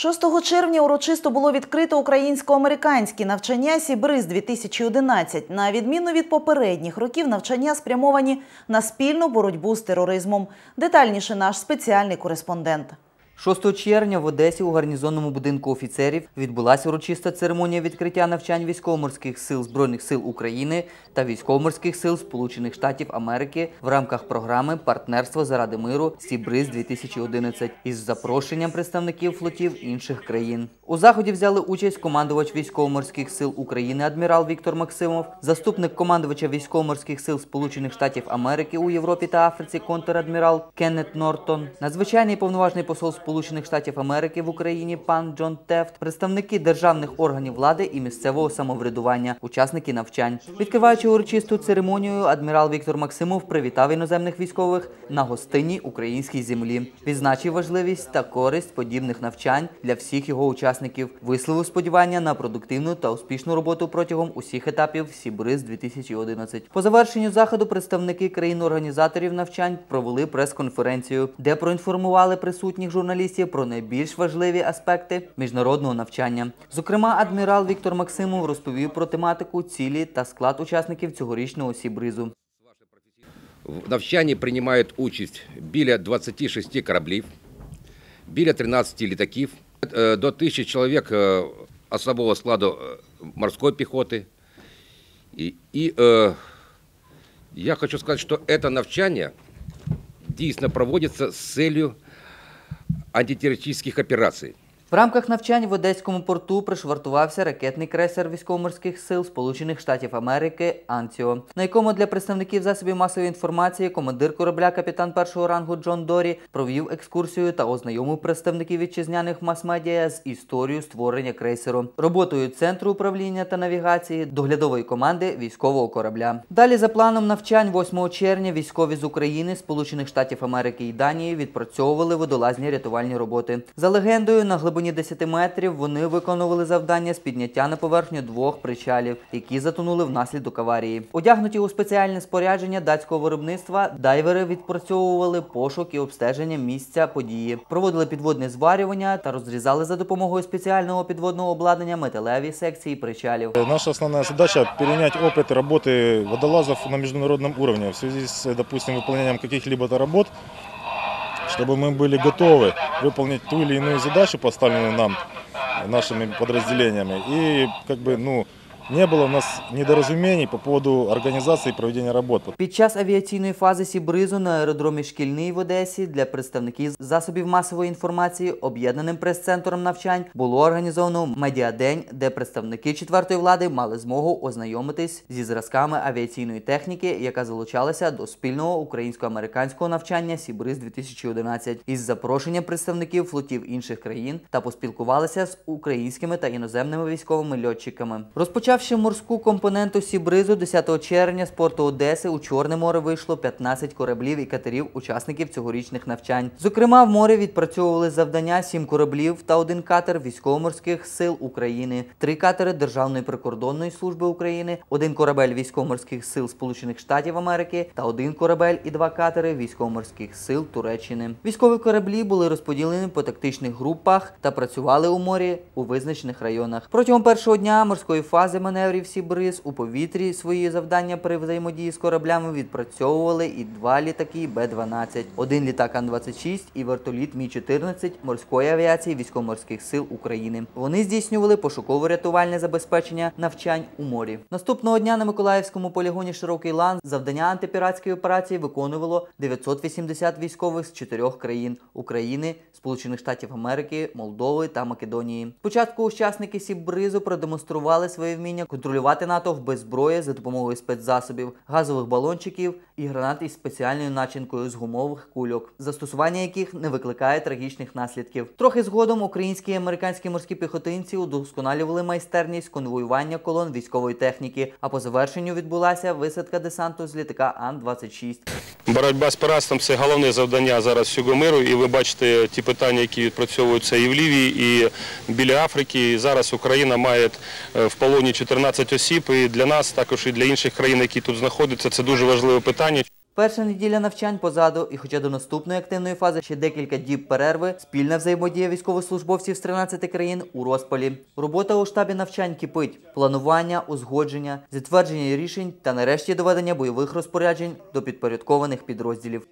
6 червня урочисто було відкрито українсько-американські навчання Сібриз 2011 На відміну від попередніх років, навчання спрямовані на спільну боротьбу з тероризмом. Детальніше наш спеціальний кореспондент. 6 червня в Одесі у гарнізонному будинку офіцерів відбулася урочиста церемонія відкриття навчань військово-морських сил Збройних сил України та військово-морських сил Сполучених Штатів Америки в рамках програми Партнерство заради миру Сібриз 2011 із запрошенням представників флотів інших країн. У заході взяли участь командувач військово-морських сил України адмірал Віктор Максимов, заступник командувача військово-морських сил Сполучених Штатів Америки у Європі та Африці контрадмірал Кеннет Нортон, надзвичайний повноважний посол Сполучених Штатів Америки в Україні пан Джон Тефт, представники державних органів влади і місцевого самоврядування, учасники навчань. Відкриваючи урочисту церемонію, адмірал Віктор Максимов привітав іноземних військових на гостинній українській землі, відзначив важливість та користь подібних навчань для всіх його учасників, висловив сподівання на продуктивну та успішну роботу протягом усіх етапів Сібриз 2011 По завершенню заходу представники країн-організаторів навчань провели прес-конференцію, де проінформували присутніх журналістів про найбільш важливі аспекти міжнародного навчання. Зокрема, адмірал Віктор Максимов розповів про тематику, цілі та склад учасників цьогорічного Сібризу. В навчанні приймають участь біля 26 кораблів, біля 13 літаків, е, до 1000 чоловік е, особового складу е, морської піхоти. І, і е, я хочу сказати, що це навчання дійсно проводиться з целью антитеррористических операций. В рамках навчань в Одеському порту пришвартувався ракетний крейсер військово-морських сил Сполучених Штатів Америки Анціо, на якому для представників засобів масової інформації командир корабля капітан першого рангу Джон Дорі провів екскурсію та ознайомив представників вітчизняних мас-медіа з історією створення крейсеру, роботою центру управління та навігації, доглядової команди військового корабля. Далі за планом навчань 8 червня військові з України, Сполучених Штатів Америки і Данії відпрацьовували водолазні рятувальні роботи. За легендою на глибині глибині 10 метрів вони виконували завдання з підняття на поверхню двох причалів, які затонули внаслідок аварії. Одягнуті у спеціальне спорядження датського виробництва, дайвери відпрацьовували пошук і обстеження місця події, проводили підводне зварювання та розрізали за допомогою спеціального підводного обладнання металеві секції причалів. Наша основная задача – перенять опыт работы водолазов на международном уровне в связи с, допустим, выполнением каких-либо работ, чтобы мы были готовы выполнить ту или иную задачу, поставленную нам нашими подразделениями. И как бы, ну, не було у нас недорозумінь по поводу організації і проведення роботи. Під час авіаційної фази Сібризу на аеродромі Шкільний в Одесі для представників засобів масової інформації об'єднаним прес-центром навчань було організовано медіадень, де представники четвертої влади мали змогу ознайомитись зі зразками авіаційної техніки, яка залучалася до спільного українсько-американського навчання Сібриз 2011 із запрошенням представників флотів інших країн та поспілкувалися з українськими та іноземними військовими льотчиками. Розпочав Взявши морську компоненту Сібризу 10 червня з порту Одеси у Чорне море вийшло 15 кораблів і катерів учасників цьогорічних навчань. Зокрема, в морі відпрацьовували завдання 7 кораблів та один катер військово-морських сил України, три катери Державної прикордонної служби України, один корабель військово-морських сил Сполучених Штатів Америки та один корабель і два катери військово-морських сил Туреччини. Військові кораблі були розподілені по тактичних групах та працювали у морі у визначених районах. Протягом першого дня морської фази маневрів Сібриз у повітрі свої завдання при взаємодії з кораблями відпрацьовували і два літаки Б-12, один літак Ан-26 і вертоліт Мі-14 морської авіації військово-морських сил України. Вони здійснювали пошуково-рятувальне забезпечення навчань у морі. Наступного дня на Миколаївському полігоні Широкий Лан завдання антипіратської операції виконувало 980 військових з чотирьох країн України, Сполучених Штатів Америки, Молдови та Македонії. Спочатку учасники Сібризу продемонстрували своє вміння вміння контролювати натовп без зброї за допомогою спецзасобів, газових балончиків і гранат із спеціальною начинкою з гумових кульок, застосування яких не викликає трагічних наслідків. Трохи згодом українські і американські морські піхотинці удосконалювали майстерність конвоювання колон військової техніки. А по завершенню відбулася висадка десанту з літака Ан-26. Боротьба з пиратством – це головне завдання зараз всього миру. І ви бачите ті питання, які відпрацьовуються і в Лівії, і біля Африки. І зараз Україна має е, в полоні 14 осіб. І для нас, також і для інших країн, які тут знаходяться, це дуже важливе питання. Перша неділя навчань позаду, і хоча до наступної активної фази ще декілька діб перерви, спільна взаємодія військовослужбовців з 13 країн у розпалі. Робота у штабі навчань кипить: планування, узгодження, затвердження рішень та нарешті доведення бойових розпоряджень до підпорядкованих підрозділів.